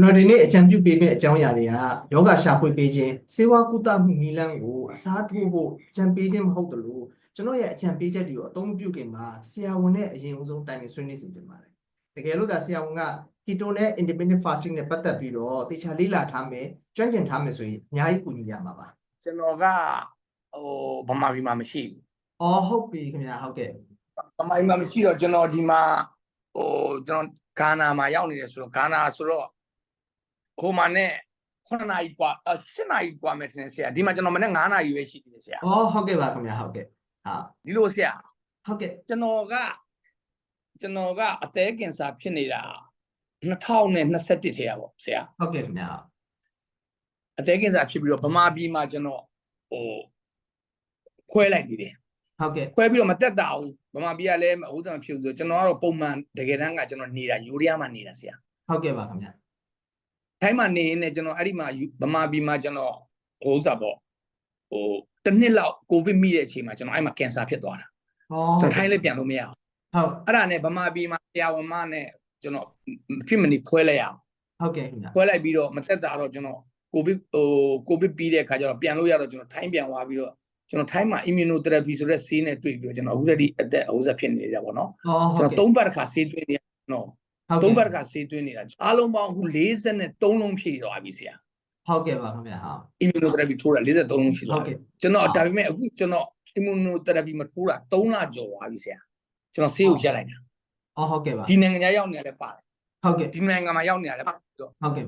ကျွန်တော်ဒီနေ့အကြံပြုပေးမယ့်အကြောင်းအရာတွေကယောဂရှာဖွေပေးခြင်းစေဝါကုသမှုနည်းလမ်းကိုအစားထိုးဖို့အကြံပေးခြင်းမဟုတ်တလို့ကျွန်တော်ရဲ့အကြံပေးချက်တွေကိုအသုံးမပြုခင်မှာဆရာဝန်နဲ့အရင်အဆုံးတိုင်ပင်ဆွေးနွေးစီကြပါတယ်တကယ်လို့ဒါဆရာဝန်က keto နဲ့ independent fasting နဲ့ပတ်သက်ပြီးတော့တေချာလေ့လာထားမယ်ကျွမ်းကျင်ထားမယ်ဆိုရင်အများကြီးကူညီရမှာပါကျွန်တော်ကဟိုဗမာပြည်မှာမရှိဘူးအော်ဟုတ်ပြီခင်ဗျာဟုတ်ကဲ့ဗမာပြည်မှာမရှိတော့ကျွန်တော်ဒီမှာဟိုကျွန်တော်ဂါနာမှာရောက်နေတယ်ဆိုတော့ဂါနာဆိုတော့ ဟိုမှာနဲ့9နာရီกว่าအ7နာရီกว่าမယ်ထင်တယ်ဆရာဒီမှာကျွန်တော်မနေ့9နာရီပဲရှိသေးတယ်ဆရာ အော်ဟုတ်ကဲ့ပါခင်ဗျာဟုတ်ကဲ့ဟာ ဒီလိုဆရာ ဟုတ်ကဲ့ ကျွန်တော်ကကျွန်တော်ကအသေးကင်ဆာဖြစ်နေတာ2021ထဲရပေါ့ဆရာ ဟုတ်ကဲ့ခင်ဗျာ အသေးကင်ဆာဖြစ်ပြီးတော့ဗမာပြည်မှာကျွန်တော်ဟိုခွဲလိုက်သေးတယ် ဟုတ်ကဲ့ ခွဲပြီးတော့မတက်တာဘူးဗမာပြည်ကလည်းဥဒ္ဒံဖြစ်ဆိုကျွန်တော်ကတော့ပုံမှန်တကယ်တမ်းကကျွန်တော်နေတာယူရီးယားမှာနေတာဆရာ ဟုတ်ကဲ့ပါခင်ဗျာ ထိုင်းမှာနေနေကျွန်တော်အဲ့ဒီမှာယူဗမာပြည်မှာကျွန်တော်ဟိုဥစ္စာပေါ့ဟိုတစ်နှစ်လောက်ကိုဗစ်မိတဲ့အချိန်မှာကျွန်တော်အဲ့မှာကင်ဆာဖြစ်သွားတာဟောကျွန်တော်ထိုင်းလည်းပြန်လို့မရအောင်ဟုတ်အဲ့ဒါနဲ့ဗမာပြည်မှာဆရာဝန်မနဲ့ကျွန်တော်ဖြစ်မနေခွဲလိုက်ရအောင်ဟုတ်ကဲ့ခင်ဗျာခွဲလိုက်ပြီးတော့မတက်တာတော့ကျွန်တော်ကိုဗစ်ဟိုကိုဗစ်ပြီးတဲ့အခါကျတော့ပြန်လို့ရတော့ကျွန်တော်ထိုင်းပြန်သွားပြီးတော့ကျွန်တော်ထိုင်းမှာ immunotherapy ဆိုတဲ့ဆေးနဲ့တွေ့ပြီးတော့ကျွန်တော်အခုစတိအသက်ဟိုစဖြစ်နေကြပါတော့ဟောဟုကျွန်တ်တော်ကဲ့သုံးပတ်တစ်ခါဆေးတွေ့နေရတော့ဟုတ် သုံးပတ်ကဲ့တစ်ခါဆေးတွေ့နေတာအားလုံးပေါင်းအခု43လုံးဖြည့်သွားပြီဆရာဟုတ်ကဲ့ပါခင်ဗျာဟုတ် immunotherapy ထိုးတာ43လုံးရှိဟုသွားတ်ပြီကဲ့ကျွန်တော်ဟုတ်ဒါပေမဲ့အခုကျွန်တော် immunotherapy မထိုးတာ3လကျော်သွားပြီဆရာကျွန်တော်ဆေးကိုရက်လိုက်တာအော်ဟုတ်ကဲ့ပါဒီနိုင်ငံခြားရောက်နေရတယ်ပါတယ်ဟုတ်ကဲ့ဒီနိုင်ငံမှာရောက်နေရတယ်ပါတယ်တော့ဟုတ်ကဲ့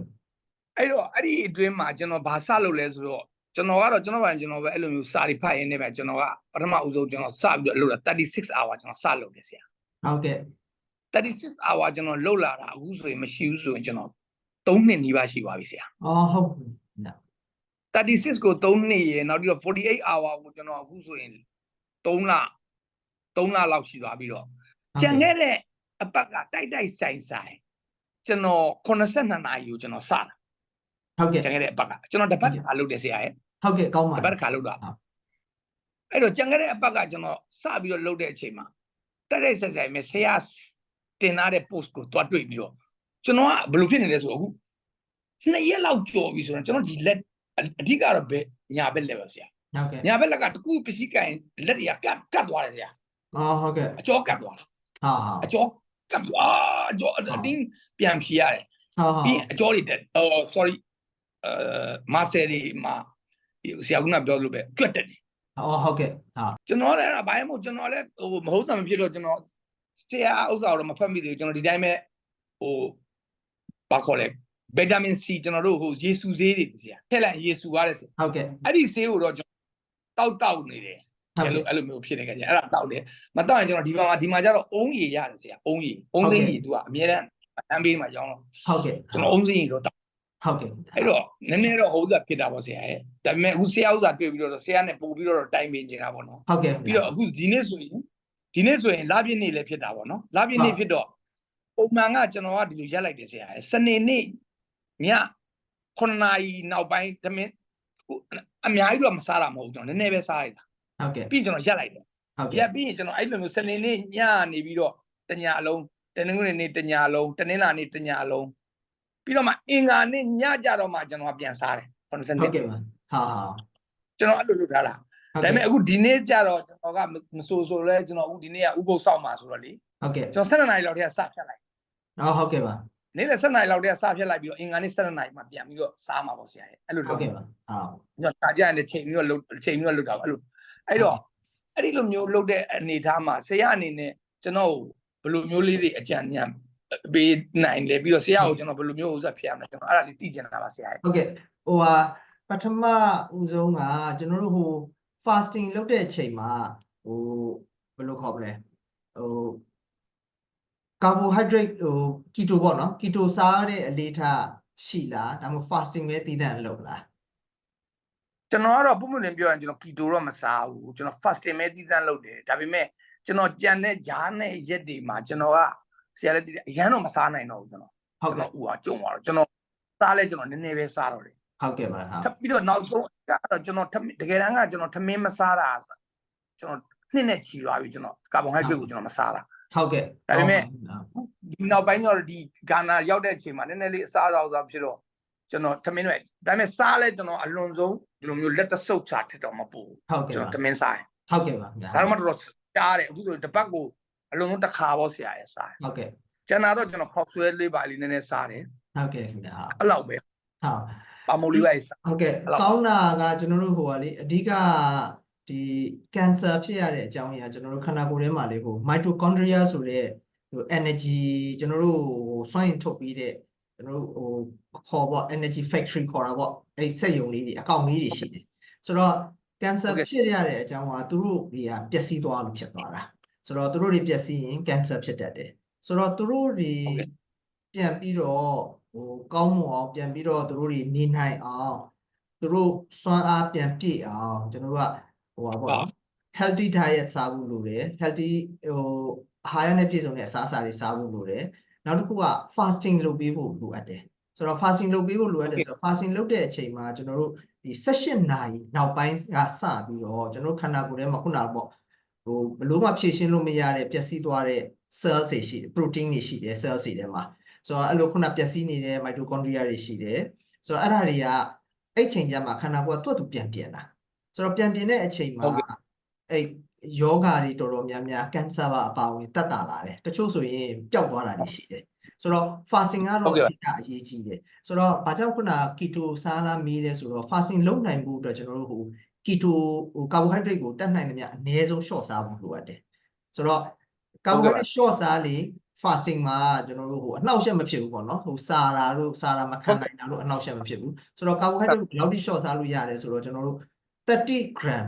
အဲ့တော့အဲ့ဒီအတွင်းမှာကျွန်တော်ဘာစလုပ်လဲဆိုတော့ကျွန်တော်ကတော့ကျွန်တော်ဘာကျွန်တော်ပဲအဲ့လိုမျိုးစာရီဖတ်ရင်းနဲ့ပဲကျွန်တော်ကပထမဦးဆုံးကျွန်တော်စပြီးတော့လုပ်တာ36 hour ကျွန်တော်စလုပ်တယ်ဆရာဟုတ်ကဲ့ 36 hour ကျွန်တော်လုပ်လာတာအခုဆိုရင်မရှိဘူးဆိုရင်ကျွန်တော်3နှစ်နီးပါးရှိပါပြီဆရာအော်ဟုတ်ပြီည36ကို3နှစ်ရယ်နောက်ပြီးတော့48 hour ကိုကျွန်တော်အခုဆိုရင်3လ3လလောက်ရှိသွားပြီးတော့ကြံခဲ့တဲ့အပတ်ကတိုက်တိုက်ဆိုင်ဆိုင်ကျွန်တော်82နာရီကိုကျွန်တော်စတာဟုတ်ကဲ့ကြံခဲ့တဲ့အပတ်ကကျွန်တော်တစ်ပတ်တစ်ခါလုပ်တယ်ဆရာရဲ့ဟုတ်ကဲ့ကောင်းပါတစ်ပတ်တစ်ခါလုပ်တာဟုတ်အဲ့တော့ကြံခဲ့တဲ့အပတ်ကကျွန်တော်စပြီးတော့လုပ်တဲ့အချိန်မှာတိုက်တိုက်ဆိုင်ဆိုင်ပဲဆရာ တင်ထားတဲ့ post ကိုတွားတွေ့ပြီးတော့ကျွန်တော်ကဘယ်လိုဖြစ်နေလဲဆိုတော့အခုနှစ်ရက်လောက်ကြော်ပြီဆိုတော့ကျွန်တော်ဒီလက်အအဓိကတော့ဘယ်ညာဘက်လက်ပဲဆရာဟုတ်ကဲ့ညာဘက်လက်ကတကူပစ္စည်းကင်လက်တွေကကတ်ကတ်သွားတယ်ဆရာအော်ဟုတ်ကဲ့အကျော်ကတ်သွားတာဟာဟာအကျော်ကတ်သွားအကျော်အတင်းပြန်ဖြေရတယ်ဟာဟာပြီးရင်အကျော်တွေတက်အော် sorry အဲမာဆယ်တွေမှာဆရာကပြောလို့ပဲကြွက်တက်တယ်အော်ဟုတ်ကဲ့ဟာကျွန်တော်လည်းအဲ့ဒါဘာမှမဟုတ်ကျွန်တော်လည်းဟိုမဟုတ်ဆံမဖြစ်တော့ကျွန်တော် ဆရာဥစ္စာတော့မဖတ်မိသေးဘူးကျွန်တော်ဒီတိုင်းပဲဟိုဘာခေါ်လဲဗီတာမင်စီကျွန်တော်တို့ဟိုယေစုဆေးတွေဆရာထည့်လိုက်ယေစုရတယ်ဆရာဟုတ်ကဲ့အဲ့ဒီဆေးကိုတော့ကျွန်တော်တောက်တောက်နေတယ်ဟုတ်အဲ့ကဲ့လိုအဲ့လိုမျိုးဖြစ်နေကြတယ်အဲ့ဒါတောက်တယ်မတောက်ရင်ကျွန်တော်ဒီဘက်မှာဒီမှာကျတော့အုံးရည်ရတယ်ဆရာအုံးရည်အုံးစိမ့်ရည်သူကအများအားအမ်းပေးမှာကြောင်းတော့ဟုတ်ကဲ့ကျွန်တော်အုံးစိမ့်ရည်တော့တောက်ဟုတ်ကဲ့အဲ့တော့နည်းနည်းတော့ဟုတ်တာဖြစ်တာပေါ့ဆရာရဲ့ဒါပေမဲ့အခုဆရာဥစ္စာတွေ့ပြီးတော့ဆရာနဲ့ပို့ပြီးတော့တိုင်ပင်နေတာပေါ့နော်ဟုတ်ကဲ့ပြီးတော့အခုဒီနေ့ဆိုရင် ဒီနေ့ဆိုရင်လပြည့်နေ့လည်းဖြစ်တာပေါ့နော်လပြည့်နေ့ဖြစ်တော့ပုံမှန်ကကျွန်တော်ကဒီလိုရက်လိုက်တယ်ဆရာရဲ့စနေနေ့ည9နာရီနောက်ပိုင်းတမင်အများကြီးတော့မစားတာမဟုတ်ဘူးကျွန်တော်နည်းနည်းပဲစားလိုက်တာဟုတ်ကဲ့ပြီးကျွန်တော်ရက်လိုက်တယ်ဟုတ်ကဲ့ရက်ပြီးရင်ကျွန်တော်အဲ့လိုမျိုးစနေနေ့ညနေပြီးတော့တညာလုံးတနင်္ဂနွေနေ့တညာလုံးတနင်္လာနေ့တညာလုံးပြီးတော့မှအင်္ဂါနေ့ညကြတော့မှကျွန်တော်ကပြန်စားတယ်90ဟုနှစ်တ်ကဲ့ပါဟာဟာကျွန်တော်အဲ့လိုလုပ်ထားတာဟုတ် ဒါပေကဲ့မဲ့အခုဒီနေ့ကြတော့ကျွန်တော်ကမဆိုဆိုလဲကျွန်တော်အခုဒီနေ့ကဥပုသ်ဆောက်မှာဆိုတော့လေဟုတ်ကဲ့ကျွန်တော်7နာရီလောက်တည်းကစဖြတ်လိုက်အော်ဟုတ်ကဲ့ပါနေ့လယ်7နာရီလောက်တည်းကစဖြတ်လိုက်ပြီးတော့အင်္ဂါနေ့7နာရီမှပြန်ပြီးတော့စားမှာပေါ့ဆရာရဲ့အဲ့လိုဟုလုပ်တ်ကဲ့ပါဟာကျွန်တော်စာကြရင်လည်းချိန်ပြီးတော့လုပ်ချိန်ပြီးတော့လုပ်တာပါအဲ့လိုအဲ့တော့အဲ့ဒီလိုမျိုးလုပ်တဲ့အနေအထားမှာဆရာအနေနဲ့ကျွန်တော်ဘယ်လိုမျိုးလေးတွေအကြံဉာဏ်ပေးနိုင်လဲပြီးတော့ဆရာကိုကျွန်တော်ဘယ်လိုမျိုးဥစ္စာဖြစ်ရမလဲကျွန်တော်အဲ့ဒါလေးသိချင်တာပါဆရာရဲ့ဟုတ်ကဲ့ဟိုဟာပထမဦးဆုံးကကျွန်တော်တို့ဟို fasting လုပ်တဲ့အချိန်မှာဟိုဘယ်လိုခေါ်မလဲဟို carbohydrate ဟို keto ပေါ့နော် keto စားတဲ့အလေးထားရှိလားဒါမှမဟုတ် fasting ပဲတည်တံ့လုပ်လားကျွန်တော်ကတော့ပုံမှန်လင်းပြောရင်ကျွန်တော်ကီတိုတော့မစားဘူးကျွန်တော် fasting ပဲတည်တံ့လုပ်တယ်ဒါပေမဲ့ကျွန်တော်ကြံတဲ့ဂျားနဲ့ရက်တွေမှာကျွန်တော်ကဆရာလည်းတည်တယ်အရန်တော့မစားနိုင်တော့ဘူးကျွန်တော်ဟုတ်ကျွန်ကဲ့တော်ဥဟာကြုံသွားတော့ကျွန်တော်စားလဲကျွန်တော်နည်းနည်းပဲစားတော့တယ် ဟုတ်ကဲ့ပါဟာထပ်ပြီးတော့နောက်ဆုံးကတော့ကျွန်တော်ထမင်းတကယ်တမ်းကကျွန်တော်ထမင်းမစားတာကျွန်တော်နှစ်နဲ့ချီသွားပြီကျွန်တော်ကာဗွန်ဟိုက်ဒရိတ်ကိုကျွန်တော်မစားတာဟုတ်ကဲ့ဒါပေမဲ့ဟုတ်ဒီဒီနောက်ပိုင်းတော့ဒီဂါနာရောက်တဲ့အချိန်မှာနည်းနည်းလေးအစားအသောက်စားဖြစ်တော့ကျွန်တော်ထမင်းတွေဒါပေမဲ့စားလဲကျွန်တော်အလွန်ဆုံးဒီလိုမျိုးလက်တဆုပ်စားထစ်တော့မပူဘူးဟုတ်ကဲ့ကျွန်ပါတော်ထမင်းစားတယ်ဟုတ်ကဲ့ပါဗျာဒါမှမဟုတ်တော့ကြားတယ်အခုဆိုတပတ်ကိုအလွန်ဆုံးတစ်ခါပေါ့ဆရာရဲ့စားတယ်ဟုတ်ကဲ့ကျန်တာတော့ကျွန်တော်ခောက်ဆွဲလေးပါလေးနည်းနည်းစားတယ်ဟုတ်ကဲ့ဗျာအဲ့လောက်ပဲဟုတ် ပါမိုလီပဲစားဟုတ်ကဲ့အဲ့လောက်ကောင်းတာကကျွန်တော်တို့ဟိုကလေအဓိကဒီကင်ဆာဖြစ်ရတဲ့အကြောင်းအရာကျွန်တော်တို့ခန္ဓာကိုယ်ထဲမှာလေဟို mitochondria ဆိုတဲ့ဟို energy ကျွန်တော်တို့ဟိုစွမ်းအင်ထုတ်ပြီးတဲ့ကျွန်တော်တို့ဟိုခေါ်ပေါ့ energy factory ခေါ်တာပေါ့အဲ့ဒီစက်ရုံလေးတွေအကောင့်လေးတွေရှိတယ်ဆိုတော့ကင်ဆာဖြစ်ရတဲ့အကြောင်းကသူတို့တွေကပျက်စီးသွားလို့ဖြစ်သွားတာဆိုတော့သူတို့တွေပျက်စီးရင်ကင်ဆာဖြစ်တတ်တယ်ဆိုတော့သူတို့တွေပြန်ပြီးတော့ ဟိုကောင်းမွန်အောင်ပြန်ပြီးတော့သူတို့တွေနေနိုင်အောင်သူတို့စွမ်းအားပြန်ပြည့်အောင်ကျွန်တော်တို့ကဟိုပါပေါ့နော် healthy diet စားဖို့လိုတယ် healthy ဟိုအာဟာရနဲ့ပြည့်စုံတဲ့အစားအစာတွေစားဖို့လိုတယ်နောက်တစ်ခုက fasting လုပ်ပေးဖို့လိုအပ်တယ်ဆိုတော့ fasting လုပ်ပေးဖို့လိုအပ်တယ်ဆိုတော့ fasting လုပ်တဲ့အချိန်မှာကျွန်တော်တို့ဒီ18နာရီနောက်ပိုင်းကစပြီးတော့ကျွန်တော်တို့ခန္ဓာကိုယ်ထဲမှာခုနကပေါ့ဟိုဘလို့မှဖြည့်ရှင်းလို့မရတဲ့ပျက်စီးသွားတဲ့ cells တွေရှိတယ် protein တွေရှိတယ် cells တွေထဲမှာ ဆိုတော့အဲ့လိုခုနပျက်စီးနေတဲ့ mitochondria တွေရှိတယ်ဆိုတော့အဲ့ဒါတွေကအဲ့ချိန်ကျမှခန္ဓာကိုယ်ကသူ့အတူပြန်ပြင်တာဆိုတော့ပြန်ပြင်တဲ့အချိန်မှာဟုတ်ကဲ့အဲ့ယောဂါတွေတော်တော်များများကင်ဆာပါအပါဝင်တက်တာလာတယ်တချို့ဆိုရင်ပျောက်သွားတာတွေရှိတယ်ဆိုတော့ fasting ကတော့ဟုတ်ကဲ့အဓိကအရေးကြီးတယ်ဆိုတော့ဘာကြောင့်ခုန keto စားလားမေးလဲဆိုတော့ fasting လုပ်နိုင်ဖို့အတွက်ကျွန်တော်တို့ဟို keto ဟို carbohydrate ကိုတက်နိုင်သမျှအနည်းဆုံး short စားဖို့လိုအပ်တယ်ဆိုတော့ carbohydrate short စားလေ fasting မှာကျွန်တော်တို့ဟိုအနှောက်အယှက်မဖြစ်ဘူးပေါ့နော်ဟိုစာတာတို့စာတာမခံနိုင်တာတို့အနှောက်အယှက်မဖြစ်ဘူးဆိုတော့ carbohydrate ကိုဘယ်လောက်ထိ short စားလို့ရတယ်ဆိုတော့ကျွန်တော်တို့30 gram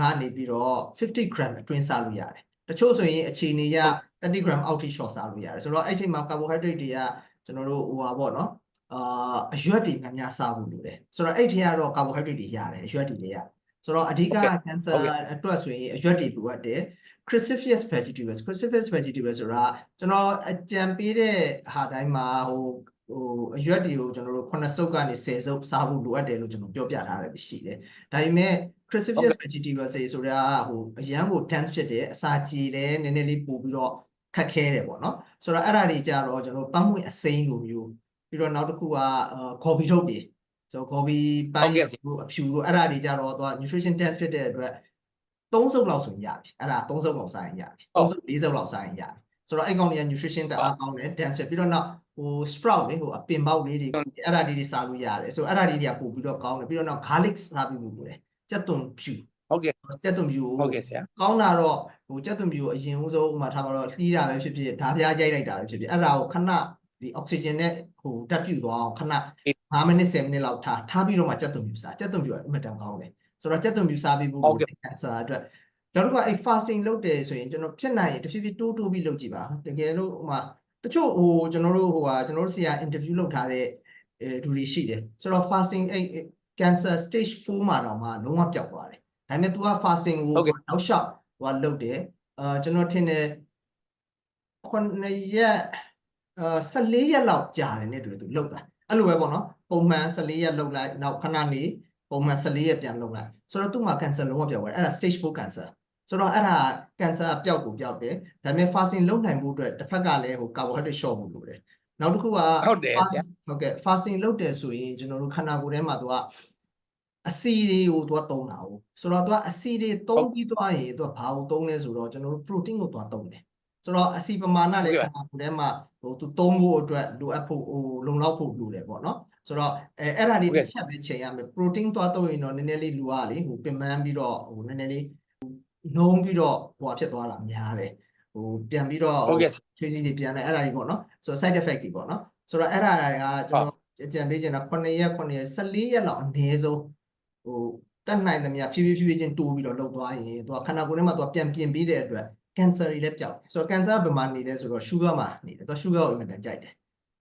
ငါနေပြီးတော့50 gram အတွင်းစားလို့ရတယ်တချို့ဆိုရင်အခြေအနေရ30 gram အောက်ထိ short စားလို့ရတယ်ဆိုတော့အဲ့ချိန်မှာ carbohydrate တွေကကျွန်တော်တို့ဟိုပါပေါ့နော်အာအရွက်တွေများများစားဖို့လိုတယ်ဆိုတော့အဲ့ထဲကတော့ carbohydrate တွေရတယ်အရွက်တွေတွေရဆိုတော့အဓိက cancer အတွက်ဆိုရင်အရွက်တွေလိုအပ်တယ် cruciferous vegetables cruciferous vegetables ဆိုတာကျွန်တော်အကြံပေးတဲ့ဟာတိုင်းမှာဟိုဟိုအရွက်တွေကိုကျွန်တော်တို့9စုပ်ကနေ10စုပ်စားဖို့လိုအပ်တယ်လို့ကျွန်တော်ပြောပြထားတယ်ရှိတယ်ဒါပေမဲ့ cruciferous vegetables တွေဆိုတာဟိုအရန်ကို dense ဖြစ်တယ်အစာကြည်တယ်နည်းနည်းလေးပို့ပြီးတော့ခက်ခဲတယ်ပေါ့နော်ဆိုတော့အဲ့ဒါတွေကြတော့ကျွန်တော်ပန်းမွင့်အစိမ်းလိုမျိုးပြီးတော့နောက်တစ်ခုကခေါ်ဘီထုတ်တွေဆိုခေါ်ဘီပိုင်းတို့အဖြူတို့အဲ့ဒါတွေကြတော့သူက nutrition dense ဖြစ်တဲ့အတွက် 3စုပ်လောက်ဆိုရင်ရပြီအဲ့ဒါ3စုပ်လောက်စားရင်ရပြီ3စုပ်4စုပ်လောက်စားရင်ရပြီဆိုတော့အဲ့ကောင်တွေက nutrition တအားကောင်းတယ် dense ပြီးတော့နောက်ဟို sprout လေဟိုအပင်ပေါက်လေးတွေအဲ့ဒါလေးတွေစားလို့ရတယ်ဆိုတော့အဲ့ဒါလေးတွေကပို့ပြီးတော့ကောင်းတယ်ပြီးတော့နောက် garlic စားပြီးလို့ရတယ်ကြက်သွန်ဖြူဟုတ်ကဲ့ကြက်သွန်ဖြူဟုတ်ကဲ့ဆရာကောင်းတာတော့ဟိုကြက်သွန်ဖြူကိုအရင်ဦးဆုံးဥမာထားပါတော့လှီးတာပဲဖြစ်ဖြစ်ဓာပြားကြိုက်လိုက်တာပဲဖြစ်ဖြစ်အဲ့ဒါကိုခဏဒီ oxygen နဲ့ဟိုတက်ပြူသွားအောင်ခဏ5မိနစ်10မိနစ်လောက်ထားထားပြီးတော့မှကြက်သွန်ဖြူစားကြက်သွန်ဖြူကအမတန်ကောင်းတယ် ဆိုတော့ကြက်သွန်ဖြူစားပြီးဖို့ cancer အတွက်နောက်တစ်ခါအဲ့ fasting လုပ်တယ်ဆိုရင်ကျွန်တော်ဖြစ်နိုင်ရင်တဖြည်းဖြည်းတိုးတိုးပြီးလုပ်ကြည့်ပါတကယ်လို့ဥမာတချို့ဟိုကျွန်တော်တို့ဟိုဟာကျွန်တော်တို့ဆရာ interview လုပ်ထားတဲ့အဲလူတွေရှိတယ်ဆိုတော့ fasting အဲ့ cancer stage 4မှာတော့မှလုံးဝပျောက်သွားတယ်ဒါပေမဲ့ तू က fasting ကိုနောက်လျှောက်ဟိုကလုပ်တယ်အာကျွန်တော်ထင်တယ်9ရက်အာ14ရက်လောက်ကြာတယ်နဲ့တူတယ်သူလုပ်တာအဲ့လိုပဲပေါ့နော်ပုံမှန်14ရက်လုပ်လိုက်နောက်ခဏနေ ပုံမှန်14ရက်ပြန်လုပ်လိုက်ဆိုတော့သူ့မှာ cancer လုံးဝပျောက်သွားတယ်အဲ့ဒါ stage 4 cancer ဆိုတော့အဲ့ဒါ cancer ပျောက်ကိုပျောက်တယ်ဒါပေမဲ့ fasting လုပ်နိုင်ဖို့အတွက်တစ်ဖက်ကလည်းဟို carbohydrate short ဖို့လိုတယ်နောက်တစ်ခုကဟုတ်တယ်ဆရာဟုတ်ကဲ့ fasting လုပ်တယ်ဆိုရင်ကျွန်တော်တို့ခန္ဓာကိုယ်ထဲမှာသူကအဆီတွေကိုသူကသုံးတာ哦ဆိုတော့သူကအဆီတွေသုံးပြီးသွားရင်သူကဘာကိုသုံးလဲဆိုတော့ကျွန်တော်တို့ protein ကိုသူကသုံးတယ်ဆိုတော့အဆီပမာဏလည်းခန္ဓာကိုယ်ထဲမှာဟိုသူသုံးဖို့အတွက်လိုအပ်ဖို့ဟိုလုံလောက်ဖို့လိုတယ်ပေါ့နော် ဆိုတော့အဲအဲ့ဒါလေးတစ်ချက်ပဲချိန်ရမယ် protein သွားသုံးရင်တော့နည်းနည်းလေးလူရလေဟိုပင်ပန်းပြီးတော့ဟိုနည်းနည်းလေးနှုံးပြီးတော့ဟိုဖြစ်သွားတာများတယ်ဟိုပြန်ပြီးတော့ဟုတ်ကဲ့ချွေးစီတွေပြန်တယ်အဲ့ဒါတွေပေါ့နော်ဆိုတော့ side effect တွေပေါ့နော်ဆိုတော့အဲ့ဒါတွေကကျွန်တော်အကြံပေးချင်တာ9ရက်9ရက်14ရက်လောက်အနည်းဆုံးဟိုတက်နိုင်သမျှဖြည်းဖြည်းဖြည်းဖြည်းချင်းတိုးပြီးတော့လှုပ်သွားရင်သူကခန္ဓာကိုယ်ထဲမှာသူကပြန်ပြင်ပြီးတဲ့အတွက် cancer တွေလည်းပျောက်တယ်ဆိုတော့ cancer ဘယ်မှာနေလဲဆိုတော့ sugar မှာနေတယ်သူက sugar ကိုအင်မတန်ကြိုက်တယ်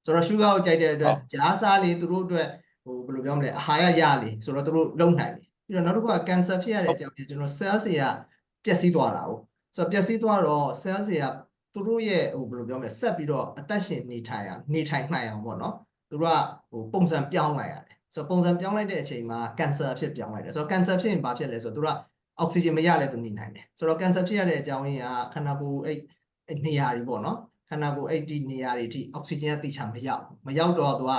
ဆိုတော့ sugar ကိုကြိုက်တဲ့အတွက်ကြားစားလေသူတို့အတွက်ဟိုဘယ်လိုပြောမလဲအာဟာရရလေဆိုတော့သူတို့လုံနိုင်တယ်ပြီးတော့နောက်တစ်ခုက cancer ဖြစ်ရတဲ့အကြောင်းကြီးကျွန်တော် cells တွေကပျက်စီးသွားတာ哦ဆိုတော့ပျက်စီးသွားတော့ cells တွေကသူတို့ရဲ့ဟိုဘယ်လိုပြောမလဲဆက်ပြီးတော့အသက်ရှင်နေထိုင်အောင်နေထိုင်နိုင်အောင်ပေါ့နော်သူတို့ကဟိုပုံစံပြောင်းလိုက်ရတယ်ဆိုတော့ပုံစံပြောင်းလိုက်တဲ့အချိန်မှာကင်ဆာဖြစ်ပြောင်းလိုက်တယ်ဆိုတော့ကင်ဆာဖြစ်ရင်ဘာဖြစ်လဲဆိုတော့သူတို့ကအောက်ဆီဂျင်မရလဲသူနေနိုင်တယ်ဆိုတော့ကင်ဆာဖြစ်ရတဲ့အကြောင်းရင်းကခန္ဓာကိုယ်အဲ့အဲ့နေရာတွေပေါ့နော် ခန္ဓာကိုယ်အဲ့ဒီနေရာတွေအထိအောက်ဆီဂျင်ကတိချာမရောက်ဘူးမရောက်တော့သူက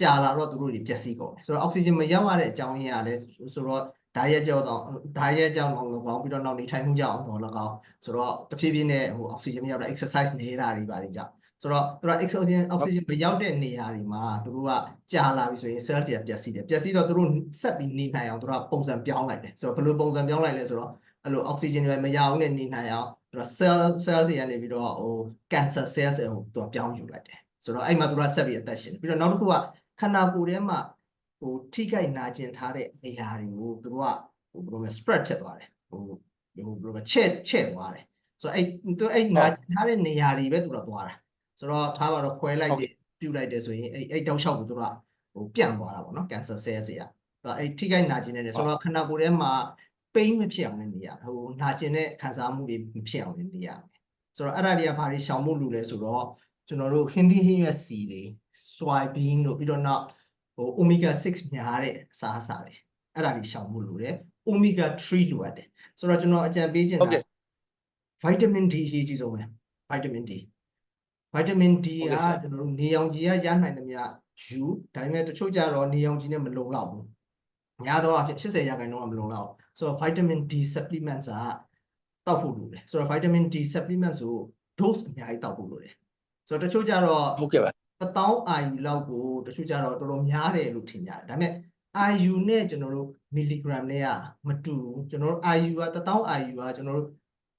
ကြာလာတော့သူတို့တွေပျက်စီးကုန်တယ်ဆိုတော့အောက်ဆီဂျင်မရောက်ရတဲ့အကြောင်းရင်းကလည်းဆိုတော့ဓာတ်ရက်ကြောင့်တော့ဓာတ်ရက်ကြောင့်တော့၎င်းပြီးတော့နောက်နေထိုင်မှုကြောင့်တော့၎င်းဆိုတော့တဖြည်းဖြည်းနဲ့ဟိုအောက်ဆီဂျင်မရောက်တဲ့ exercise နေတာတွေပါတွေကြောင့်ဆိုတော့သူက oxygen oxygen မရောက်တဲ့နေရာတွေမှာသူတို့ကကြာလာပြီဆိုရင် cell တွေကပျက်စီးတယ်ပျက်စီးတော့သူတို့ဆက်ပြီးနေနိုင်အောင်သူတို့ကပုံစံပြောင်းလိုက်တယ်ဆိုတော့ဘယ်လိုပုံစံပြောင်းလိုက်လဲဆိုတော့အဲ့လို oxygen တွေမရအောင်နဲ့နေနိုင်အောင် သူက cell cell တွေကနေပြီးတော့ဟို cancer cells ကိုသူကပြောင်းယူလိုက်တယ်ဆိုတော့အဲ့မှာသူကဆက်ပြီးအသက်ရှင်တယ်ပြီးတော့နောက်တစ်ခုကခန္ဓာကိုယ်ထဲမှာဟိုထိခိုက်နာကျင်ထားတဲ့နေရာတွေကိုသူတို့ကဟိုဘယ်လိုလဲ spread ဖြစ်သွားတယ်ဟိုဟိုဘယ်လိုလဲချဲ့ချဲ့သွားတယ်ဆိုတော့အဲ့သူအဲ့နာကျင်ထားတဲ့နေရာတွေပဲသူတို့သွားတာဆိုတော့ထားပါတော့ခွဲလိုက်တယ်ပြုတ်လိုက်တယ်ဆိုရင်အဲ့အဲ့တောက်လျှောက်ကိုသူတို့ကဟိုပြန့်သွားတာပေါ့နော် cancer cells တွေကဆိုတော့အဲ့ထိခိုက်နာကျင်နေတယ်ဆိုတော့ခန္ဓာကိုယ်ထဲမှာ pain မဖြစ်အောင်လည်းနေရဟိုနာကျင်တဲ့ခံစားမှုတွေမဖြစ်အောင်လည်းနေရမယ်ဆိုတော့အဲ့ဒါတွေကဘာတွေရှောင်မှုလူလဲဆိုတော့ကျွန်တော်တို့ဟင်းသီးဟင်းရွက်စီတွေ soybean တို့ပြီးတော့နောက်ဟို omega 6များတဲ့အစားအစာတွေအဲ့ဒါတွေရှောင်မှုလူတယ် omega 3လိုအပ်တယ်ဆိုတော့ကျွန်တော်အကြံပေးချင်ဟုတ်တာကဲ့ vitamin D အရေးကြီးဆုံးပဲ vitamin D vitamin D ဟုတ်ကကဲ့ဆရာကျွန်တော်တို့နေရောင်ခြည်ကရနိုင်သမျှယူဒါပေမဲ့တချို့ကြတော့နေရောင်ခြည်နဲ့မလုံလောက်ဘူး များတော့အဖြစ်80ရာခိုင်နှုန်းကမလုံလောက်ဘူးဆိုတော့ vitamin D supplements ကတောက်ဖို့လိုတယ်ဆိုတော့ vitamin D supplements ကို dose အများကြီးတောက်ဖို့လိုတယ်ဆိုတော့တချို့ကြတော့ဟုတ်ကဲ့ပါတစ်တောင်းအာယူလောက်ကိုတချို့ကြတော့တော်တော်များတယ်လို့ထင်ကြတယ်ဒါပေမဲ့အာယူနဲ့ကျွန်တော်တို့မီလီဂရမ်နဲ့ကမတူဘူးကျွန်တော်တို့အာယူကတစ်တောင်းအာယူကကျွန်တော်တို့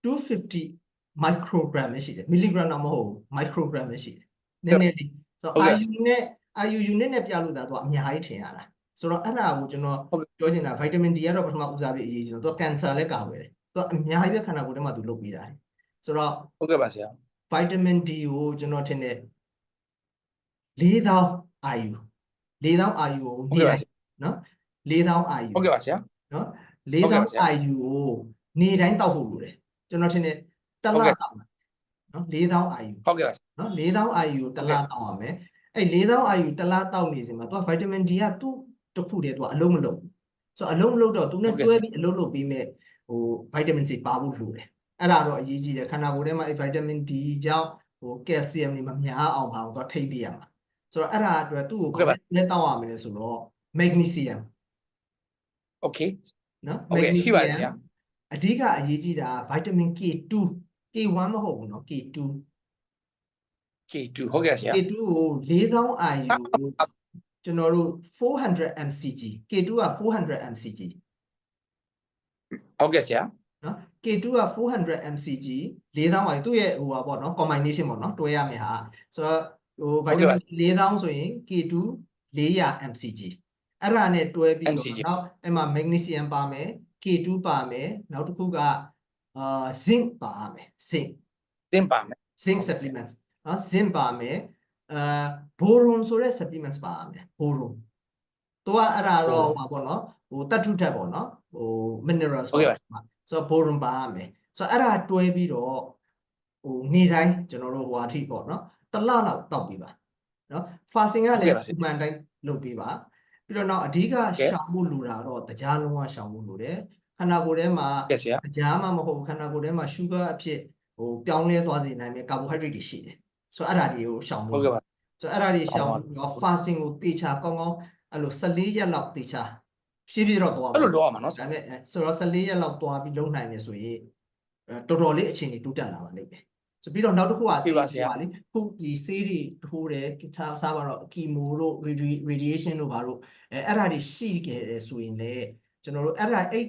250 microgram ပဲရှိတယ်မီလီဂရမ်တော့မဟုတ်ဘူး microgram ပဲရှိတယ်နည်းနည်းလေးဆိုတော့ဟုတ်ကဲ့အာယူနဲ့အာယူ unit နဲ့ပြလို့တာတော့အများကြီးထင်ရတာ ဆိုတော့အဲ့ဒါကိုကျွန်တော်ဟုတ်ကဲ့ပြောချင်တာ vitamin D ကတော့ပထမဦးစားပေးအရေးကြီးတယ်သူက cancer လည်းကာကွယ်တယ်သူကအများကြီးပဲခန္ဓာကိုယ်ထဲမှာသူလုပ်ပေးတာတယ်ဆိုတော့ဟုတ်ကဲ့ပါဆရာ vitamin D ကိုကျွန်တော်ထင်တယ်4000 IU 4000 IU ကိုဟုတ်နေ့ကဲ့ပါတိုင်းနော်4000 IU ဟုတ်ကဲ့ပါဆရာနော်ဟုတ်ကဲ့ပါဆရာ4000 IU ကိုနေ့တိုင်းတောက်ဖို့လိုတယ်ကျွန်တော်ထင်တယ်တစ်ဟုတ်လကဲ့တောက်မယ်နော်4000 IU ဟုတ်ကဲ့ပါနော်4000 IU ကိုတစ်လတောက်ရမယ်အဲ့4000 IU တစ်လတောက်နေစဉ်မှာသူက vitamin D ကသူ့ တစ်ခုတည်းသူကအလုံးမလုံးဘူးဆိုတော့အလုံးမလုံးတော့သူနဲ့ ဟုတ်ကဲ့ တွဲပြီးအလုံးလုံးပြီးမဲ့ဟို vitamin C ပါဖို့လိုတယ်အဲ့ဒါတော့အရေးကြီးတယ်ခန္ဓာကိုယ်ထဲမှာအဲ့ vitamin D ကြောင့်ဟို calcium တွေမများအောင်ပါတော့ထိပ်ပေးရမှာဆိုတော့အဲ့ဒါအတွက်သူ့ကို ဟုတ်ကဲ့ပါ ဘာနဲ့တောက်ရမလဲဆိုတော့ magnesium โอเค နော် ဟုတ်ကဲ့ရှိပါတယ်ဆရာ အဓိကအရေးကြီးတာ vitamin K2 K1 မဟုတ်ဘူးเนาะ K2 K2 ဟုတ်ကဲ့ဆရာ K2 ကို4000 IU ကိုကျွန်တော်တို့400 mcg K2 က400 mcg ဟုတ်ကဲ့ဆရာနော် K2 က400 mcg 4000 IU သူ့ရဲ့ဟိုပါပေါ့နော် combination ပေါ့နော်တွဲရမယ်ဟာဆိုတော့ဟိုဟုတ်ကဲ့ပါ vitamin 4000ဆိုရင် K2 400 mcg အဲ့ဒါနဲ့တွဲပြီး MCG တော့နောက်အဲ့မှာ magnesium ပါမယ် K2 ပါမယ်နောက်တစ်ခုကအာ zinc ပါမယ် zinc သင်ပါမယ် zinc ဟုတ်ကဲ့ဆရာ supplements နော် zinc ပါမယ် အာ boron ဆိုတဲ့ supplements ပါမယ် boron သူကအဲ့ဒါတော့ဟိုပါပေါ့နော်ဟိုတတ္ထုဓာတ်ပေါ့နော်ဟို minerals ဟုတ်ကဲ့ပါမှာဆိုတော့ boron ပါမယ်ဆိုတော့အဲ့ဒါတွဲပြီးတော့ဟိုနေ့တိုင်းကျွန်တော်တို့ဟိုအထိပေါ့နော်တစ်လလောက်တောက်ပြီးပါနော် fasting ကဟုတ်လကဲ့ည်းပါဆရာဥမှန်တိုင်းလုပ်ပြီးပါပြီးတော့နောက်အဓိကကဲရှောင်ဖို့လိုတာတော့တရားလုံးဝရှောင်ဖို့လိုတယ်ခန္ဓာကိုယ်ထဲမှာဟုတ်ကဲ့ဆရာအကြားမှမဟုတ်ဘူးခန္ဓာကိုယ်ထဲမှာ sugar အဖြစ်ဟိုပြောင်းလဲသွားစေနိုင်တဲ့ carbohydrate တွေရှိတယ် ဆိုတော့အဲ့ဒါတွေကိုရှောင်ဟုဖို့တ်ကဲ့ပါဆိုတော့အဲ့ဒါတွေရှောင်ဟုတ်ပါပြီးတော့ fasting ကိုတေချာကောင်းကောင်းအဲ့လို14ရက်လောက်တေချာဖြည်းဖြည်းတော့သွားအဲ့လိုလုပ်ရမှာနော်ဆဒါရာပေမဲ့အဲဆိုတော့14ရက်လောက်သွားပြီးလုံနိုင်နေဆိုရင်အဲတော်တော်လေးအချိန်ကြီးတိုးတက်လာပါလိမ့်မယ်ဆိုပြီးတော့နောက်တစ်ခုကပြပါဆရာလေခုဒီဆေးတွေထိုးတယ်စားစားပါတော့ကီမိုတို့ radi- radiation တို့ဘာတို့အဲအဲ့ဒါတွေရှိခဲ့တယ်ဆိုရင်လေကျွန်တော်တို့အဲ့ဒါအဲ့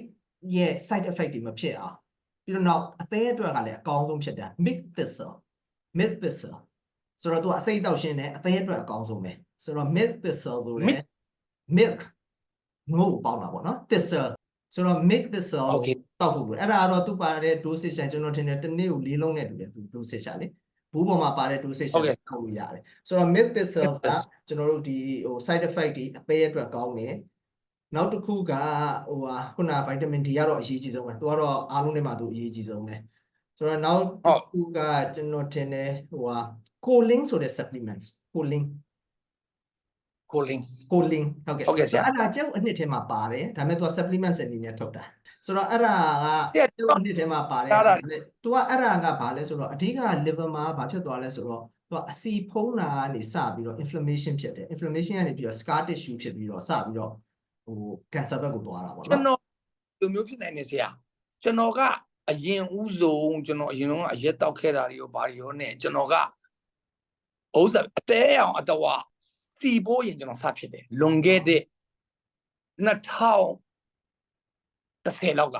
ရဲ့ side effect တွေမဖြစ်အောင်ပြီးတော့နောက်အသေးအတွက်ကလည်းအကောင်းဆုံးဖြစ်တာ milk thistle milk thistle ဆိုတော့သူကအစိတ်တောက်ရှင်းတယ်အသည်းအတွက်အကောင်းဆုံးပဲဆိုတော့ milk thistle ဆိုတဲ့ milk ငို့ပေါင်းတာပေါ့နော် thistle ဆိုတော့ milk thistle တောက်ဖို့လို့အဲ့ဒါကတော့သူပါတဲ့ dosage ကျွန်တော်ထင်တယ်တစ်နေ့ကို၄လုံးနဲ့တူတယ်သူ dosage လေဘူးပေါ်မှာပါတဲ့ dosage ကိုတောက်လို့ရတယ်ဆိုတော့ milk thistle ကကျွန်တော်တို့ဒီဟို side effect တွေအပေးအတွက်ကောင်းတယ်နောက်တစ်ခုကဟိုဟာခုနဗိုက်တာမင် D ကတော့အရေးကြီးဆုံးပဲသူကတော့အားလုံးထဲမှာသူအရေးကြီးဆုံးပဲဆိုတော့နောက်တစ်ခုကကျွန်တော်ထင်တယ်ဟိုဟာ choline ဆိုတဲ့ supplements choline choline choline ဟုတ်ကဲ့ဟုတ်ကဲ့ဆရာအဲ့ဒါကျုပ်အနှစ်ထဲမှာပါတယ်ဒါပေမဲ့ तू supplements အနေနဲ့ထုတ်တာဆိုတော့အဲ့ဒါကကျုပ်အနှစ်ထဲမှာပါတယ်ဒါပေမဲ့ तू ကအဲ့ဒါကဘာလဲဆိုတော့အဓိက liver မှာဘာဖြစ်သွားလဲဆိုတော့သူကအစီဖုံးတာကနေစပြီးတော့ inflammation ဖြစ်တယ် inflammation ကနေပြီးတော့ scar tissue ဖြစ်ပြီးတော့စပြီးတော့ဟို cancer ဘက်ကိုသွားတာပေါ့နော်ကျွန်တော်လူမျိုးဖြစ်နိုင်နေဆရာကျွန်တော်ကအရင်ဦးဆုံးကျွန်တော်အရင်ဆုံးကအရက်တောက်ခဲ့တာတွေကိုဘာတွေရောနဲ့ကျွန်တော်က ဥစ္စာအတဲအောင်အတဝစီပိုးရင်ကျွန်တော်စဖြစ်တယ်လွန်ခဲ့တဲ့2010လောက်က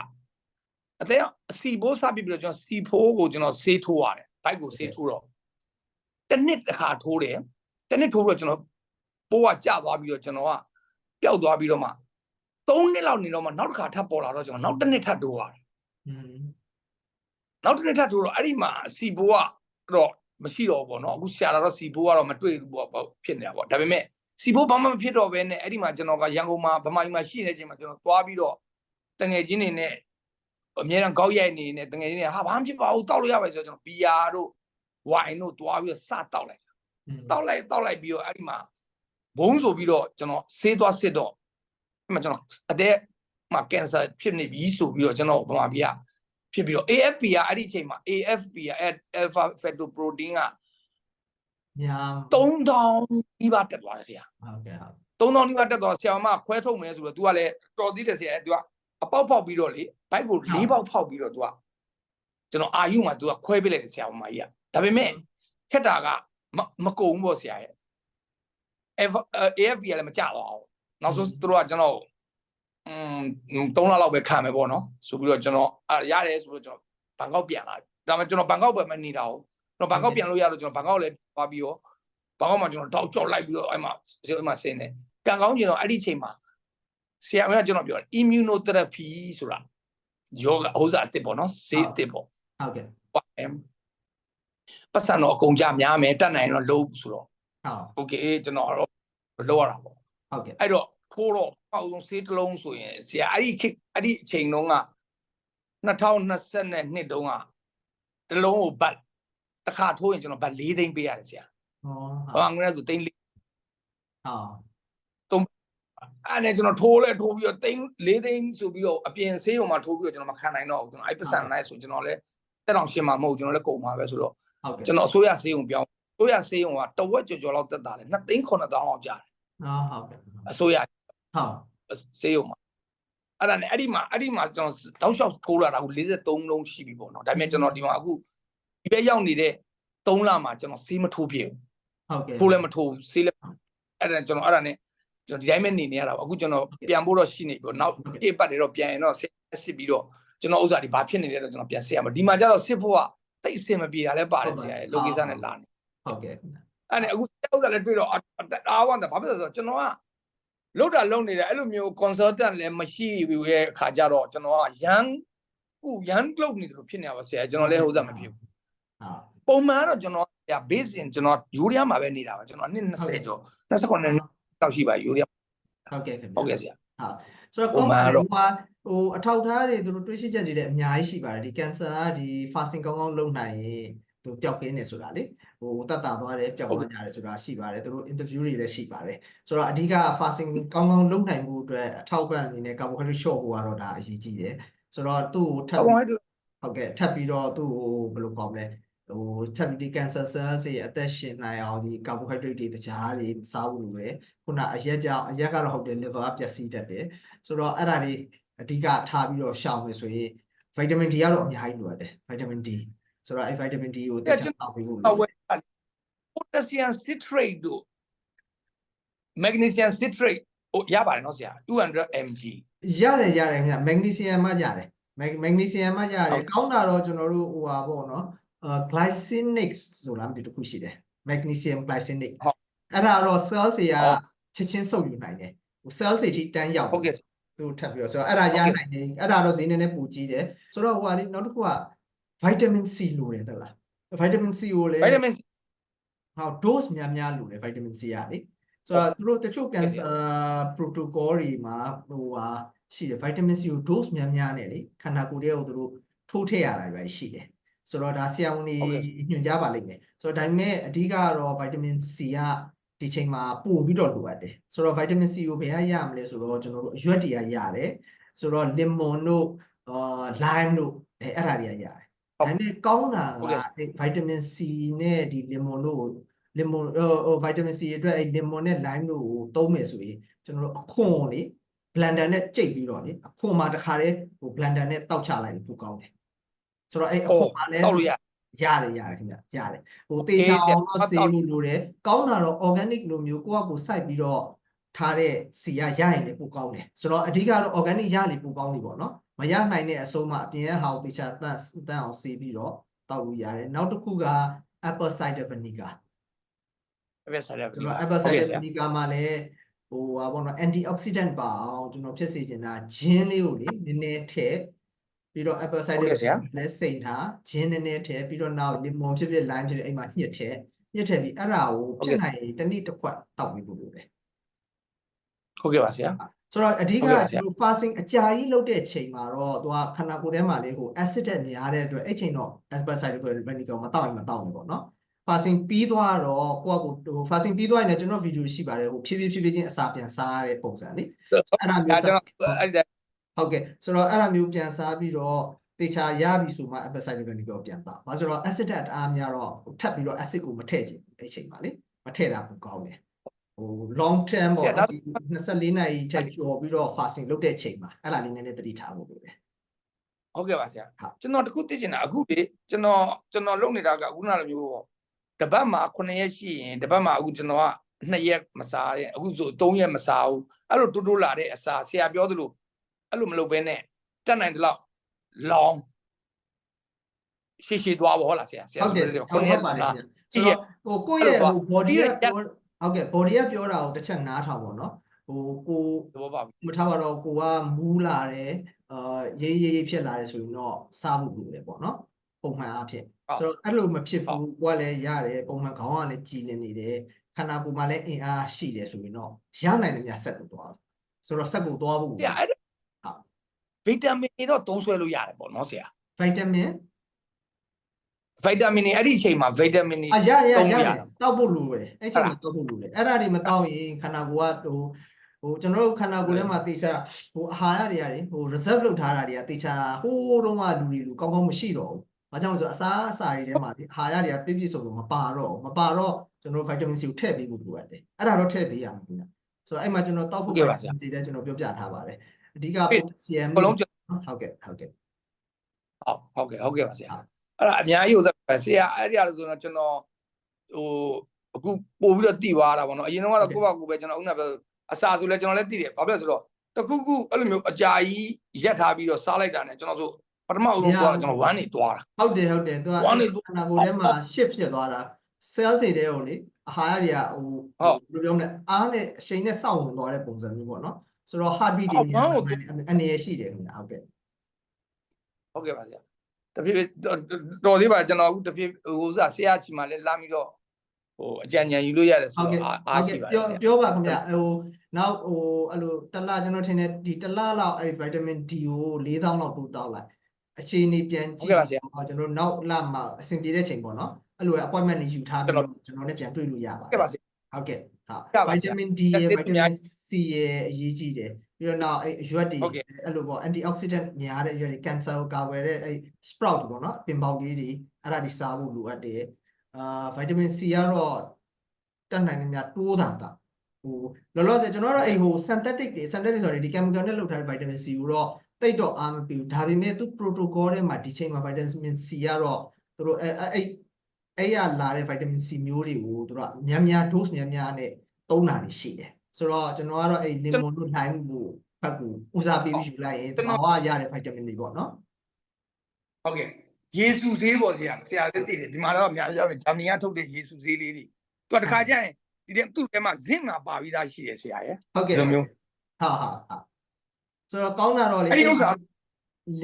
အတဲအောင်စီပိုးစပြီးပြီးတော့ကျွန်တော်စီဖိုးကိုကျွန်တော်ဆေးထိုးရတယ်ဘိုက်ကိုဆေးထိုးတော့တစ်နှစ်တစ်ခါထိုးတယ်တစ်နှစ်ထိုးပြီးတော့ကျွန်တော်ပိုးကကျသွားပြီးတော့ကျွန်တော်ကပျောက်သွားပြီးတော့မှ3နှစ်လောက်နေတော့မှနောက်တစ်ခါထပ်ပေါ်လာတော့ကျွန်တော်နောက်တစ်နှစ်ထပ်တိုးရတယ်อืมနောက်တစ်နှစ်ထပ်တိုးတော့အဲ့ဒီမှာစီဘိုးကတော့ မရှိတော့ဘူးပေါ့နော်အခုဆရာလာတော့စီဘိုးကတော့မတွေ့ဘူးပေါ့ပေါ့ဖြစ်နေတာပေါ့ဒါပေမဲ့စီဘိုးဘာမှမဖြစ်တော့ဘဲနဲ့အဲ့ဒီမှာကျွန်တော်ကရန်ကုန်မှာဗမာပြည်မှာရှိနေတဲ့အချိန်မှာကျွန်တော်သွားပြီးတော့တငယ်ချင်းတွေနဲ့အများအားကောက်ရိုက်နေနေတငယ်ချင်းတွေဟာဘာမှဖြစ်ပါဘူးတောက်လို့ရပါဆိုတော့ကျွန်တော်ဘီယာတို့ဝိုင်တို့သွားပြီးတော့စတောက်လိုက်อืมတောက်လိုက်တောက်လိုက်ပြီးတော့အဲ့ဒီမှာဘုံဆိုပြီးတော့ကျွန်တော်ဆေးသွားစစ်တော့အဲ့မှာကျွန်တော်အတဲ့မှာကင်ဆာဖြစ်နေပြီဆိုပြီးတော့ကျွန်တော်ဗမာပြည်က ဖြစ်ပြီးတော့ AFP ကအဲ့ဒီအချိန်မှာ AFP က alpha fetoprotein က ညာ 3000ဒီပါတက်သွားတယ်ဆရာ ဟုတ်ကဲ့ဟုတ် 3000ဒီပါတက်သွားဆရာမခွဲထုတ်မယ်ဆိုတော့ तू ကလည်းတော်သေးတယ်ဆရာ तू ကအပေါက်ပေါက်ပြီးတော့လေဘိုက်ကို၄ပေါက်ဖောက်ပြီးတော့ तू ကကျွန်တော်အာယုမှာ तू ကခွဲပေးလိုက်တယ်ဆရာမကြီးကဒါပေမဲ့ခက်တာကမမကုံဘူးပေါ့ဆရာရဲ့ AFP ကလည်းမကြတော့အောင်နောက်ဆုံးသူတို့ကကျွန်တော် อืม3လလောက်ပဲခံမယ်ပေါ့နော်ဆိုပြီးတော့ကျွန်တော်အာရတယ်ဆိုပြီးတော့ကျွန်တော်ဘန်ကောက်ပြန်လာဒါမှကျွန်တော်ဘန်ကောက်ပဲမနေတာဟုတ်ကျွန်တော်ဘန်ကောက်ပြန်လို့ရတော့ကျွန်တော်ဘန်ကောက်လည်းသွားပြီးတော့ဘန်ကောက်မှာကျွန်တော်တောက်ကြောက်လိုက်ပြီးတော့အဲ့မှာအဲ့မှာဆင်းတယ်ကံကောင်းကျင်တော့အဲ့ဒီချိန်မှာဆရာမကကျွန်တော်ပြောတယ် immunotherapy ဆိုတာယောဂဥစ္စာအစ်စ်ပေါ့နော်ဆေးအစ်စ်ပေါ့ ဟုတ်ကဲ့ ပါတယ်ပတ်စံတော့အကုန်ကြများမယ်တတ်နိုင်ရင်တော့လုံးဆိုတော့ ဟုတ် โอเคကျွန်တော်တော့လောက်ရတာပေါ့ ဟုတ်ကဲ့ အဲ့တော့ ထိုးတော့အောက်ဆုံးဆေးတစ်လုံးဆိုရင်ဆရာအဲ့ဒီခေတ်အဲ့ဒီအချိန်တုန်းက2022တုန်းကတစ်လုံးကိုဘတ်တစ်ခါထိုးရင်ကျွန်တော်ဘတ်၄သိန်းပေးရတယ်ဆရာဟော။ဘာငွေလဲဆိုသိန်း၄ဟုတ်အဲ့နဲ့ကျွန်တော်ထိုးလဲထိုးပြီးတော့သိန်း၄သိန်းဆိုပြီးတော့အပြင်ဆေးရုံမှာထိုးပြီးတော့ကျွန်တော်မခံနိုင်တော့ဘူးကျွန်တော်အဲ့ပတ်စံလိုက်ဆိုကျွန်တော်လဲတက်တောင်ရှင်မှာမဟုတ်ကျွန်တော်လဲကုန်မှာပဲဆိုတော့ဟုတ်ကဲ့ကျွန်တော်အစိုးရဆေးရုံပြောင်းအစိုးရဆေးရုံကတဝက်ကျော်ကျော်လောက်တက်တာလေ2သိန်း9000လောက်ကြာတယ်နော်ဟုတ်ကဲ့အစိုးရ ဟုတ်ဆေးရုံမှာအဲ့ဒါနဲ့အဲ့ဒီမှာအဲ့ဒီမှာကျွန်တော်တောက်လျှောက်ထိုးလာတာအခု43လုံးရှိပြီပေါ့နော်ဒါပေမဲ့ကျွန်တော်ဒီမှာအခုဒီဘက်ရောက်နေတဲ့3လမှာကျွန်တော်ဆေးမထိုးပြည့်ဘူးဟုတ်ကဲ့ထိုးလည်းမထိုးဘူးဆေးလည်းအဲ့ဒါကျွန်တော်အဲ့ဒါနဲ့ကျွန်တော်ဒီတိုင်းပဲနေနေရတာပေါ့အခုကျွန်တော်ပြန်ဖို့တော့ရှိနေပြီပေါ့နောက်တစ်ပတ်တွေတော့ပြန်ရင်တော့ဆေးစစ်ပြီးတော့ကျွန်တော်ဥစ္စာတွေဘာဖြစ်နေလဲတော့ကျွန်တော်ပြန်ဆေးရမှာဒီမှာကျတော့စစ်ဖို့ကတိတ်အဆင်မပြေတာလည်းပါတယ်ဆရာရဲ့ location နဲ့လာနေဟုတ်ကဲ့အဲ့နဲ့အခုဥစ္စာလည်းတွေ့တော့အားဝမ်းတာဘာဖြစ်လဲဆိုတော့ကျွန်တော်က လောက်တာလုံနေတယ်အဲ့လိုမျိုး consultant လည်းမရှိဘူးရဲ့အခါကျတော့ကျွန်တော်ကရန်ခုရန်လုတ်နေတယ်လို့ဖြစ်နေပါဆရာကျွန်တော်လည်းဟိုစားမဖြစ်ဘူးဟုတ်ပုံမှန်ကတော့ကျွန်တော်ဆရာ base င်ကျွန်တော်ယူရီးယားမှာပဲနေတာပါကျွန်တော်နှစ်20ကျော်29နှစ်လောက်ရှိပါယူရီးယားဟုတ်ကဲ့ခင်ဗျဟုတ်ကဲ့ဆရာဆိုတော့ပုံကောင်းမှန်ပါတော့ဟိုဟာဟိုအထောက်ထားတွေသူတို့တွေးရှိချက်တွေလည်းအများကြီးရှိပါတယ်ဒီ cancer ကဒီ fasting ကောင်းကောင်းလုပ်နိုင်ရင် သူပျောက်ကင်းနေဆိုတာလေဟိုတတ်တာသွားတယ်ပျောက်သွားကြတယ်ဆိုတာရှိပါတယ်သူတို့ interview တွေလည်းရှိပါတယ်ဆိုတော့အဓိက fasting ကောင်းကောင်းလုပ်နိုင်မှုအတွက်အထောက်ပံ့အနေနဲ့ carbohydrate short ဖို့ကတော့ဒါအရေးကြီးတယ်ဆိုတော့သူ့ကိုထပ်အပြီးကောင်ဟိုက်ဟုတ်ကဲ့ထပ်ပြီးတော့သူ့ကိုဘယ်လိုခေါ်မလဲဟိုထပ်ပြီးဒီ cancer cells တွေအသက်ရှင်နိုင်အောင်ဒီ carbohydrate တွေတခြားတွေစားဖို့လိုတယ်ခုနအရက်ကြောင့်အရက်ကတော့ဟုတ်တယ် liver ကပျက်စီးတတ်တယ်ဆိုတော့အဲ့ဒါတွေအဓိကထားပြီးတော့ရှောင်မယ်ဆိုရင် vitamin D ကတော့အများကြီးလိုရတယ် vitamin D ဆိုတော့အဲ့ vitamin D ကိုတခြားတောက်ပေးဖို့လိုအဝတယ်ယ် potassium citrate တို့ magnesium citrate ဟိုရပါတယ်နော်ဆရာ 200 mg ရတယ်ရတယ်ခင်ဗျ magnesium မှရတယ် Mag- magnesium မှရတဟုယ်တ်ကောင်းတာတော့ကျွန်တော်တို့ဟိုဟာပေါ့နော်အာ glycinic ဆိုတာမျိုးတစ်ခုရှိတယ် magnesium glycinic ဟုတ်အဲ့ဒါတော့ cells တွေကဟုတ်ချက်ချင်းစုပ်ယူနိုင်တယ်ဟို cells တွေထိတန်းရောက်ဟုတ်ကဲ့သူထပ်ပြီးတော့ဆိုတော့အဲ့ဒါရဟုတ်ကဲ့နိုင်တယ်အဲ့ဒါတော့ဈေးနည်းနည်းပူကြီးတယ်ဆိုတော့ဟိုဟာလေနောက်တစ်ခုက vitamin C လိုတယ်ဟုတ်လား vitamin C ကိုလည်း vitamin C ဟော dose များများလိုတယ် vitamin C ကလေဆိုတော့သူတို့တချို့ cancer protocol တွေမှာဟိုဟာရှိတယ် vitamin C ကို dose များများနဲ့လေခန္ဓာကိုယ်ထဲကိုသူတို့ထိုးထည့်ရတာတွေပဲရှိတယ်ဆိုတော့ဒါဆရာဝန်တွေဟုတ်ကဲ့ညွှန်ကြားပါလိမ့်မယ်ဆိုတော့ဒါပေမဲ့အဓိကတော့ vitamin C ကဒီချိန်မှာပို့ပြီးတော့လိုအပ်တယ်ဆိုတော့ vitamin C ကိုဘယ်ကရမလဲဆိုတော့ကျွန်တော်တို့အရွက်တွေကရတယ်ဆိုတော့ lemon တို့အာ lime တို့အဲအဲ့ဒါတွေကရတယ်ဟုတ် ဒါပေမဲ့ကောင်းတာဟုတ်ကကဲ့အဲ vitamin C နဲ့ဒီ lemon တို့ကို lemon ဟိုဟို vitamin C အတွက်အဲ lemon နဲ့ lime တို့ကိုသုံးမယ်ဆိုရင်ကျွန်တော်တို့အခွန်ကိုလေ blender နဲ့ကြိတ်ပြီးတော့လေအခွန်မှာတခါတည်းဟို blender နဲ့တောက်ချလိုက်လို့ပိုကောင်းတယ်ဆိုတော့အဲအခွန်မှာလည်းတောက်လို့ရရတယ်ရတယ်ခင်ဗျရတယ်ဟိုတေချာအောင်တော့ဆေးလို့လိုတယ်ကောင်းတာတော့ organic လိုမျိုးကိုယ့်အကိုစိုက်ပြီးတော့ထားတဲ့စီရရရင်လည်းပိုကောင်းတယ်ဆိုတော့အဓိကတော့ organic ရလေပိုကောင်းပြီပေါ့နော် မရနိုင်တဲ့အဆုံးမှာအပြင်ကဟာကိုတေချာတန့်တန့်အောင်ဆေးပြီးတော့တောက်လို့ရတယ်နောက်တစ်ခုက apple cider vinegar အပြည့်စားရကျွန်တော် apple cider vinegar မှာလည်းဟိုဟာပေါ့နော် antioxidant ပါအောင်ကျွန်တော်ဖြစ်စေချင်တာဂျင်းလေးကိုလေနည်းနည်းထည့်ပြီးတော့ apple ဟုတ် cider ကဲ့ဆရာလည်းစိန်ထားဂျင်းနည်းနည်းထည့်ပြီးတော့နောက် lemon ဖြစ်ဖြစ် lime ဖြစ်ဖြစ်အိမ်မှာညှစ်ထည့်ညှစ်ထည့်ပြီးအဲ့ဒါကိုဟုတ်ဖြကဲ့စ်နိုင်ရင်တစ်နည်းတစ်ခွက်တောက်ပြီးပို့လို့ပဲဟုတ်ကဲ့ပါဆရာ ဆိုတော့အဓိကဟုတ်ကဲ့ပါဆရာကျွန်တော် fasting အကြာကြီးလုပ်တဲ့ချိန်မှာတော့သူကခန္ဓာကိုယ်ထဲမှာလေဟို acid တက်များတဲ့အတွက်အဲ့ချိန်တော့ apple cider vinegar မတောက်ရင်မတောက်ဘူးပေါ့နော် fasting ပြီးသွားတော့ကိုယ့်အကိုဟို fasting ပြီးသွားရင်လည်းကျွန်တော်ဗီဒီယိုရှိပါတယ်ဟိုဖြည်းဖြည်းဖြည်းဖြည်းချင်းအစာပြန်စားရတဲ့ပုံစံလေအဲ့ဒါမျိုးဒါကျွန်တော်အဲ့ဒါဟုတ်ကဲ့ဆိုတော့အဲ့ဒါမျိုးပြန်စားပြီးတော့တေချာရပြီဆိုမှ apple cider vinegar ကိုပြန်ပါဘာလို့ဆိုတော့ acid တက်တအားများတော့ထပ်ပြီးတော့ acid ကိုမထည့်ချင်ဘူးအဲ့ချိန်မှာလေမထည့်တာပိုကောင်းတယ် ဟို long term ပေါ့နော်ဒီ24နာရီထက်ကျော်ပြီးတော့ fasting လုပ်တဲ့ချိန်မှာအဲ့ဒါလေးနည်းနည်းသတိထားဖို့လိုတယ်ဟုတ်ကဲ့ပါဆရာဟုတ်ကျွန်တော်တခုသိချင်တာအခုလေကျွန်တော်ကျွန်တော်လုပ်နေတာကအခုနလိုမျိုးပေါ့တပတ်မှာ9ရက်ရှိရင်တပတ်မှာအခုကျွန်တော်က2ရက်မစားရင်အခုဆို3ရက်မစားဘူးအဲ့လိုတိုးတိုးလာတဲ့အစာဆရာပြောသလိုအဲ့လိုမလုပ်ဘဲနဲ့တက်နိုင်တဲ့လောက်လောင်ရှေ့ရှေ့သွားပါဟုတ်လားဆရာဆရာဟုတ်တယ်ဆိုဟုတ်9ရက်ပါတယ်လားခင်ဗျဆိုတော့ဟိုကိုယ့်ရဲ့အဲ့လိုဟို body ပြီးကတော့ပြော ဟုတ်ကဲ့ body ကပြောတာကိုတစ်ချက်နားထောင်ပါတော့ဟိုကိုသဘောပေါက်ပြီမထားပါတော့ကိုကမူးလာတယ်အာရေးရေးရေးဖြစ်လာတယ်ဆိုရင်တော့စားဖို့လိုတယ်ပေါ့နော်ပုံမှန်အားဖြင့်ဟုတ်ဆိုတော့အဲ့လိုမဖြစ်ဟုတ်ဘူးကိုကလည်းရတယ်ပုံမှန်ခေါင်းကလည်းကြည်နေနေတယ်ခန္ဓာကိုယ်မှာလည်းအင်အားရှိတယ်ဆိုရင်တော့ရနိုင်တယ်များဆက်ကိုသွားဆိုတော့ဆက်ကိုသွားဖို့ဆရာအဲ့ဒါဟုတ်ဗီတာမင်တွေတော့သုံးဆွဲလို့ရတယ်ပေါ့နော်ဆရာဗိုက်တာမင် ဗီတာမင်တွေအဲ့ဒီအချိန်မှာဗီတာမင်တွေအရရသုံးရလို့ရရတယ်တောက်ဖို့လိုတယ်အဲ့ချိန်မှာတောက်ဖို့လိုတယ်အဲ့ဒါတွေမတောက်ရင်ခန္ဓာကိုယ်ကဟိုဟိုကျွန်တော်တို့ခန္ဓာကိုယ်ထဲမှာတေချာဟိုအာဟာရတွေရတယ်ဟို reserve လုပ်ထားတာတွေကတေချာဟိုးတုန်းကလူတွေလူကောင်းကောင်းမရှိတော့ဘူး။ဘာကြောင့်လဲဆိုတော့အစာအစာတွေထဲမှာဒီအာဟာရတွေကပြည့်ပြည့်စုံစုံမပါတော့ဘူးမပါတော့ကျွန်တော်တို့ vitamin C ကိုထည့်ပေးဖို့လိုအပ်တယ်။အဲ့ဒါတော့ထည့်ပေးရမှာခင်ဗျ။ဆိုတော့အဲ့မှာကျွန်တော်တောက်ဖို့ဟုတ်ကဲ့ပါဆရာ vitamin C လည်းကျွန်တော်ပြောပြထားပါတယ်။အဓိကဟုတ် potassium ဘလုံးကျွန်ဟုတ်ကဲ့ဟုတ်ကဲ့ဟုတ်ဟုတ်ကဲ့ဟုတ်ကဲ့ပါဆရာဟုတ် အဲ့ဒါအများကြီးဥစားပဲဆရာအဲ့ဒီအရလို့ဆိုတော့ကျွန်တော်ဟိုအခုပို့ပြီးတော့တည်သွားတာပေါ့နော်အရင်တော့ကတော့ကိုယ့်ဘာကိုယ်ပဲကျွန်တော်ဥနာပဲအစာဆိုလဲကျွန်တော်လည်းတည်တယ်ဘာဖြစ်လဲဆိုတော့တခုခုအဲ့လိုမျိုးအကြာကြီးရက်ထားပြီးတော့စားလိုက်တာ ਨੇ ကျွန်တော်ဆိုပထမဦးဆုံးသွားတာကျွန်တော်ဝမ်းနေသွားတာဟုတ်တယ်ဟုတ်တယ်သူကဝမ်းနေခန္ဓာကိုယ်ထဲမှာ shift ဖြစ်သွားတာ cell တွေတဲကိုလေအာဟာရတွေကဟိုဟုတ်ဘယ်လိုပြောမလဲအားနဲ့အချိန်နဲ့စောင့်ဝင်သွားတဲ့ပုံစံမျိုးပေါ့နော်ဆိုတော့ heart beat တွေဟုတ်များဟုတ်အနေရရှိတယ်ခင်ဗျာဟုတ်ကဲ့ဟုတ်ကဲ့ပါဆရာ တဖြည်းဖြည်းတော်တော်သေးပါကျွန်တော်အခုတဖြည်းဟိုဥစားဆရာချီမှာလည်းလာပြီးတော့ဟိုအကြံဉာဏ်ယူလို့ရတယ်ဟုဆိုတ်ကဲ့တော့အားဟုအားတ်ရှိကဲ့ပါတယ်ပြောဆရာပြောပါခင်ဗျာဟိုနောက်ဟိုအဲ့လိုတစ်လကျွန်တော်ထင်တယ်ဒီတစ်လလောက်အဲ့ vitamin D ကို4000လောက်တိုးတောက်လိုက်အခြေအနေပြန်ကြဟုတ်ည့်ကဲ့ပါဆရာဟောကျွန်တော်နောက်လမှာအဆင်ပြေတဲ့ချိန်ပေါ့နော်အဲ့လို appointment တွေယူထားပြီးကျွန်တော်တော့ကျွန်တော်လည်းပြန်တွေ့လို့ရပါဟုတ်ကဲ့ပါဆရာဟုတ်ကဲ့ဟာရပါဆရာ vitamin D ရယ်တက်တက်များ vitamin C ရယ်အရေးကြီးတယ် ပြီးတော့နောက်အဲ့အရွက်တွေဟုတ်ကဲ့အဲ့လိုပေါ့ antioxidant များတဲ့အရွက်တွေ cancer ကိုကာကွယ်တဲ့အဲ့ sprout ပေါ့နော်ပင်ပေါက်လေးတွေအဲ့ဒါတွေစားဖို့လိုအပ်တယ်အာ vitamin C ကတော့တက်နိုင်သမျှတိုးတာတာဟိုလောလောဆယ်ကျွန်တော်တို့အဲ့ဟို synthetic တွေ synthetic ဆိုရင်ဒီ chemical နဲ့လုပ်ထားတဲ့ vitamin C ကိုတော့တိတ်တော့အားမပီဘူးဒါပေမဲ့သူ protocol ထဲမှာဒီချိန်မှာ vitamin C ကတော့သူတို့အဲ့အဲ့အဲ့ရလာတဲ့ vitamin C မျိုးတွေကိုသူတို့ကများများ dose များများနဲ့သုံးတာတွေရှိတယ် ဆိုတော့ကျွန်တော်ကတော့အဲ့ lemon တို့ lime ကိုဖက်ကိုဦးစားပေးပြီးယူလိုက်ရင်ကျွန်တတော်ဘာဝရတဲ့ vitamin တွေပေါ့နော်ဟုတ်ကဲ့ယေစုဈေးပေါ့ဆရာဆရာလည်းသိတယ်ဒီမှာတော့အများကြီးပဲဂျာမနီကထုတ်တဲ့ယေစုဈေးလေးတွေသူကတခါကျရင်ဒီတဲ့သူ့ထဲမှာဇင့်မှာပါပြီးသားရှိတယ်ဆရာရဲ့ဟုတ်ကဲ့ဒီလိုမျိုးဟာဟာဟာဆိုတော့ကောင်းတာတော့လေအဲ့ဒီဥစ္စာ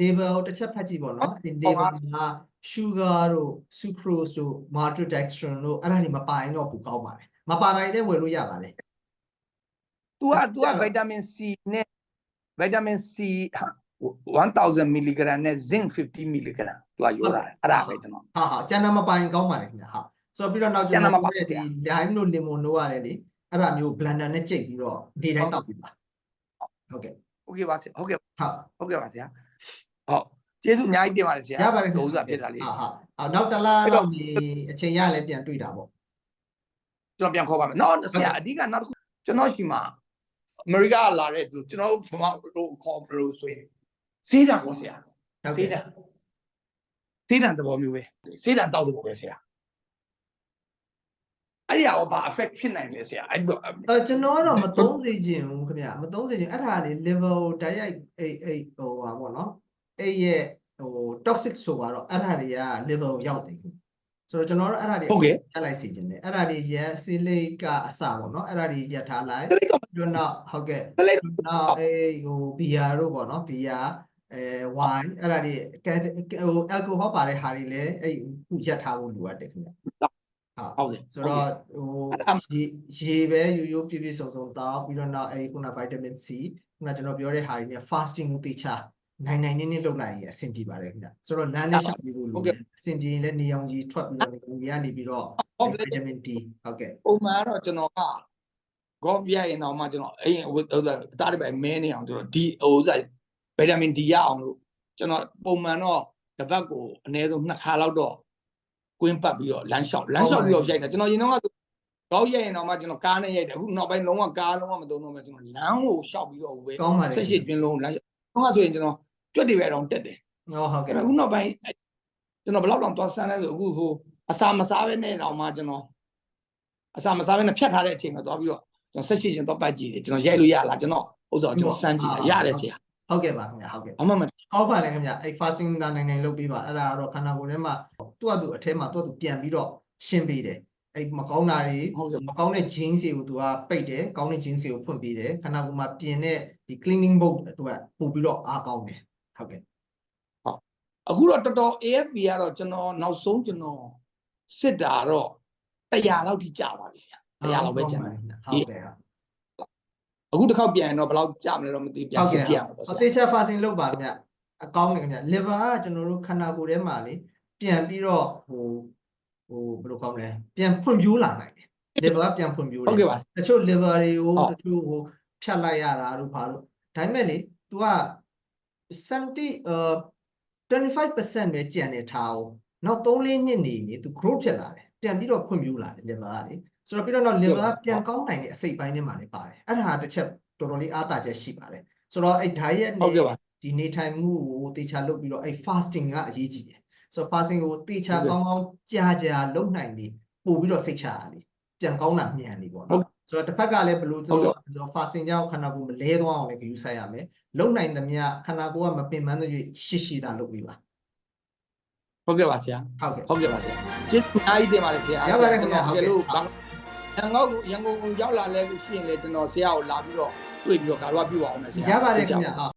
label ကိုတစ်ချက်ဖတ်ကြည့်ပေါ့နော်ဒီဟုတ် label ပါမှာ sugar တို့ sucrose တို့ maltodextrin တို့အဲ့ဒါတွေမပါရင်တော့ပိုကောင်းပါတယ်မပါတိုင်းလည်းဝယ်လို့ရပါတယ် तू อ่ะ तू อ่ะวิตามิน C နဲ့วิตามิน C 1000 mg နဲ့ zinc 50 mg သူကယူလာတယ်အဲ့ဒါပဲကျွန်တော်ဟာဟာကျန်တာမပိုင်ကောင်းပါတယ်ခင်ဗျာဟာဆိုတော့ပြီးတော့နောက်ကျွန်တော်ပြောတဲ့ဒီ lime တို့ lemon တို့ရတယ်လေအဲ့ဒါမျိုး blender နဲ့ကြိတ်ပြီးတော့ဒီတိုင်းတောက်ပြီးပါဟုတ်ကဲ့ဟုတ်ကဲ့ပါဆရာဟုတ်ကဲ့ဟုတ်ဟုတ်ကဲ့ပါဆရာဟုတ်ကျေးဇူးအများကြီးတင်ပါတယ်ဆရာရပါတယ်ခင်ဗျာဖြစ်တာလေးဟာဟာနောက်တလားတော့ဒီအချိန်ရလဲပြန်တွေ့တာပေါ့ကျွန်တော်ပြန်ခေါ်ပါမယ်နော်ဆရာအဓိကနောက်တစ်ခုကျွန်တော်ရှိမှာ အမေရိကကလာတဲ့သူကျွန်တော်တို့ဘမတို့ခေါ်လို့ဆိုရင်စေးတံပေါ့ဆရာဟုတ်စေးကဲ့တံစေးတံသဘောမျိုးပဲစေးတံတောက်တဲ့ဘောပဲဆရာအဲ့ဒီအောင်ဘာ effect ဖြစ်နိုင်လဲဆရာအဲ့တော့အဲကျွန်တော်ကတော့မသုံးစေချင်ဘူးခင်ဗျမသုံးစေချင်အဲ့ဒါလေ level ဓာတ်ရိုက်အဲ့အဲ့ဟိုဟာပေါ့နော်အဲ့ရဲ့ဟို toxic ဆိုတော့အဲ့ဒါတွေက level ရောက်တယ် ဆိုတော့ကျွန်တော်တို့အဲ့ဒါတွေဟုတ်ကဲ့တက်လိုက်စေချင်တယ်အဲ့ဒါတွေရက်စီလိတ်ကအစပေါ့နော်အဲ့ဒါတွေရက်ထားလိုက်တလိတော့ပြီးတော့နောက်ဟုတ်ကဲ့တလိနောက်အေးဟိုဘီယာတို့ပေါ့နော်ဘီယာအဲဝိုင်းအဲ့ဒါတွေကဲဟိုအယ်ကိုဟောပါတဲ့ဟာတွေလည်းအဲ့ခုရက်ထားဖို့လိုအပ်တယ်ခင်ဗျဟုတ်ဟုတ်တယ်ဆိုတော့ဟိုအဲ့ဒါရေရေပဲရိုးရိုးပြည့်ပြည့်စုံစုံတောက်ပြီးတော့နောက်အဲဒီခုနဗိုက်တာမင် C ခုနကျွန်တော်ပြောတဲ့ဟာတွေနဲ့ fasting ကိုတေချာ နိုင်နိုင်နင်းနင်းလုပ်လိုက်ရင်အဆင်ပြေပါတယ်ခင်ဗျဆိုတော့လမ်းနဲ့ရှောင်ပြီးဖို့လိုတယ်အဆင်ပြေရင်လည်းနေအောင်ကြီးထွက်ပြီးတော့နေအောင်ကြီးကနေပြီးတော့ဟုတ်တယ်ဗိုက်တာမင် D ဟုတ်ကဲ့ပုံမှန်ကတော့ကျွန်တော်က golf ရရင်တော့မှကျွန်တော်အဲ့ဟိုဟိုတားတပိုင်မဲနေအောင်ကျွန်တော်ဒီဟိုစားဗီတာမင် D ရအောင်လို့ကျွန်တော်ပုံမှန်တော့တစ်ပတ်ကိုအနည်းဆုံးနှစ်ခါလောက်တော့ကွင်းပတ်ပြီးတော့လမ်းလျှောက်လမ်းလျှောက်ပြီးတော့ရိုက်တာကျွန်တော်ရင်တော့ကကောက်ရိုက်ရင်တော့မှကျွန်တော်ကားနဲ့ရိုက်တယ်အခုနောက်ပိုင်းလုံးဝကားလုံးဝမသုံးတော့မှကျွန်တော်လမ်းကိုလျှောက်ပြီးတော့ဝယ်ကောင်းပါတယ်ဆက်ရှိတွင်းလုံးလမ်းလျှောက်တော့ဆိုရင်ကျွန်တော် ကြွက်တွေပဲတော့တက်တယ်ဟောဟုတ်အဲ့ကဲ့ဒါအခုနောက်ပိုင်းအဲ့ကျွန်တော်ဘယ်လောက်တောင်သွားဆန်းလဲဆိုအခုဟိုအစာမစားဘဲနဲ့တော့မှကျွန်တော်အစာမစားဘဲနဲ့ဖြတ်ထားတဲ့အချိန်မှာသွားပြီးတော့ကျွန်တော်ဆက်ရှိရင်တော့ပတ်ကြည့်တယ်ကျွန်တော်ရိုက်လို့ရလားကျွန်တော်ဥစ္စာကိုကျွန်တော်စမ်းကြည့်တယ်ရတယ်ဆရာဟုတ်ကဲ့ပါခင်ဗျဟုတ်ကဲ့အမှန်မှန်ကောက်ပါတယ်ခင်ဗျအဲ့ fasting ကနိုင်နိုင်လုပ်ပြီးပါအဲ့ဒါကတော့ခန္ဓာကိုယ်ထဲမှာသူ့အတူအထဲမှာသူ့အတူပြန်ပြီးတော့ရှင်းပေးတယ်အဲ့မကောင်းတာတွေဟုတ်ကဲ့မကောင်းတဲ့ genes တွေကိုသူကပိတ်တယ်ကောင်းတဲ့ genes တွေကိုဖွင့်ပေးတယ်ခန္ဓာကိုယ်မှာပြင်တဲ့ဒီ cleaning mode အတွက်ပို့ပြီးတော့အားကောင်းတယ် ဟုတ်ကဲ့အခုတော့တော်တော် AFP ကတော့ကျွန်တော်နောက်ဆုံးကျွန်တော်စစ်တာတော့100လောက်ထိကြာပါပြီဆရာ100လောက်ပဲကျန်တယ်ဟုတ်ကဲ့ဟုတ်အခုတစ်ခေါက်ပြန်ရင်တော့ဘယ်လောက်ကြာမလဲတော့မသိဘူးပြန်ဟုတ်စစ်ကဲ့ကြည့်အောင်ပါဆအရာသေးချာ fasting လုပ်ပါခင်ဗျအကောင်းတယ်ခင်ဗျ liver ကကျွန်တော်တို့ခန္ဓာကိုယ်ထဲမှာလေပြန်ပြီးတော့ဟိုဟိုဘယ်လိုခေါ်မလဲပြန်ဖွံ့ဖြိုးလာနိုင်တယ် liver ကပြန်ဖွံ့ဖြိုးတယ်ဟုတ်ကဲ့ပါတချို့ liver တွေကိုဟုတ်တချို့ဟိုဖြတ်လိုက်ရတာတို့ဘာလို့ဒါပေမဲ့လေ तू က 70呃25%ပဲကျန်နေထားအောင်နောက်3-4နှစ်နေနေ तू growth ဖြစ်လာတယ်ပြန်ပြီးတော့ဖွံ့ဖြိုးလာတယ် liver ကလေဆိုတော့ပြီးတော့နောက် liver ကပြန်ကောင်းနိုင်တဲ့အစိတ်ပိုင်းထဲမှာလည်းပါတယ်အဲ့ဒါတစ်ချက်တော်တော်လေးအားသာချက်ရှိပါတယ်ဆိုတော့အဲ့ diet ဟုတ်နဲ့ကဲ့ပါဒီနေထိုင်မှုကိုတေချာလုပ်ပြီးတော့အဲ့ fasting ကအရေးကြီးတယ်ဆိုတော့ fasting ကိုတေချာဟုတ်ကဲ့ကောင်းကောင်းကြာကြာလုပ်နိုင်ပြီပို့ပြီးတော့စိတ်ချရတယ်ပြန်ကောင်းတာမြန်ပြီပေါ့ဟုတ်နော် ဆိုတော့တစ်ဖက်ကလည်းဘယ်လိုဟုတ်ပြောကဲ့ဆိုတော့ fasting ကြောင့်ခန္ဓာကိုယ်မလဲသွားအောင်လည်းဂရုစိုက်ရမယ်လုံနိုင်သမျှခန္ဓာကိုယ်ကမပင်ပန်းတဲ့ရှိရှိတာလုပ်ပြီးပါဟုတ်ကဲ့ပါဆရာဟုတ်ကဲ့ဟုတ်ကဲ့ပါဆရာကျေးဇူးအများကြီးတင်ပါတယ်ဆရာရပါတယ်ခင်ဗျာကျွန်တော်ဟုတ်ကဲ့ဘာရန်ကုန်ရန်ကုန်ကိုရောက်လာလဲလို့ရှိရင်လေကျွန်တော်ဆရာကိုလာပြီးတော့တွေ့ပြီးတော့ကာရဝပြုအောင်မယ်ဆရာရပါတယ်ခင်ဗျာဟုတ်